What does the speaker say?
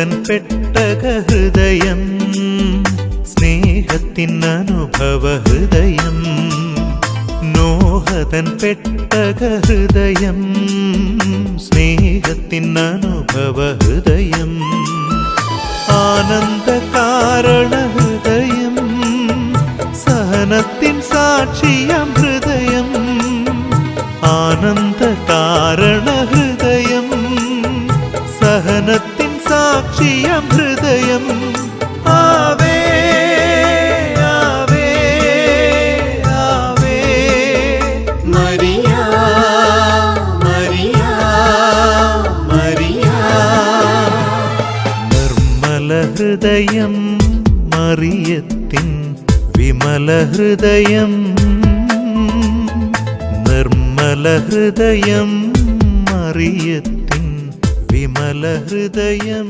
നോഹതൻ പെട്ടക ഹൃദയം സ്നേഹത്തിൻ അനുഭവ ഹൃദയം നോഹതൻ പെട്ടക ഹൃദയം സ്നേഹത്തിൻ അനുഭവ ഹൃദയം ആനന്ദ കാരണ ഹൃദയം സഹനത്തിൻ സാക്ഷിയം ഹൃദയം ആനന്ദ കാരണ ഹൃദയം സഹനത്തിൻ സാക്ഷിയം ഹൃദയം. ആവേ ആവേ ആവേ. Maria Maria Maria. നിർമ്മല ഹൃദയം മറിയത്തിൻ വിമല ഹൃദയം. നിർമ്മല ഹൃദയം മറിയത്തിൻ വിമല ഹൃദയം.